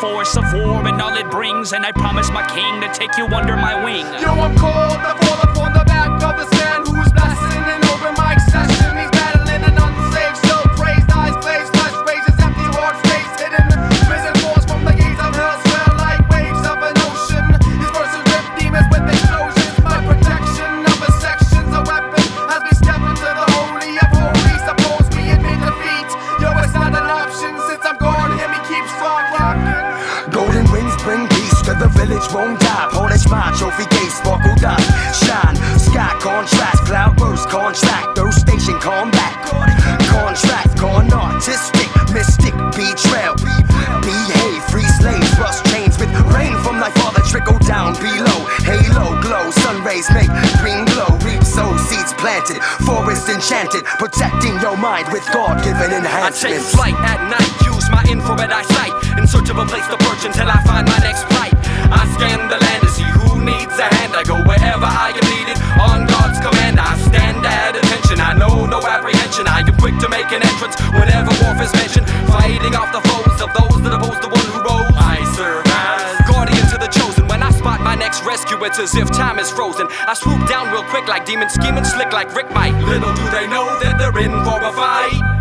force of war and all it brings. And I promise my king to take you under my wing. Yo, I'm called the village, won't die. Polish my trophy case, sparkle dot, shine. Sky contrast, cloud burst, contract, third station, combat. Contract, gone artistic, mystic, betrayal. Behave, free slaves, rust chains with rain from thy father trickle down below. Halo glow, sun rays make green glow. Reap sow seeds planted, forest enchanted, protecting your mind with God given enhancements. I take flight at night, use my infrared eyesight in search of a place to perch until I find my next entrance whenever warfare's mentioned. Fighting off the foes of those that oppose the one who rose. I serve as guardian to the chosen. When I spot my next rescue, it's as if time is frozen. I swoop down real quick like demons scheming, slick like Rick Mike. Little do they know that they're in for a fight.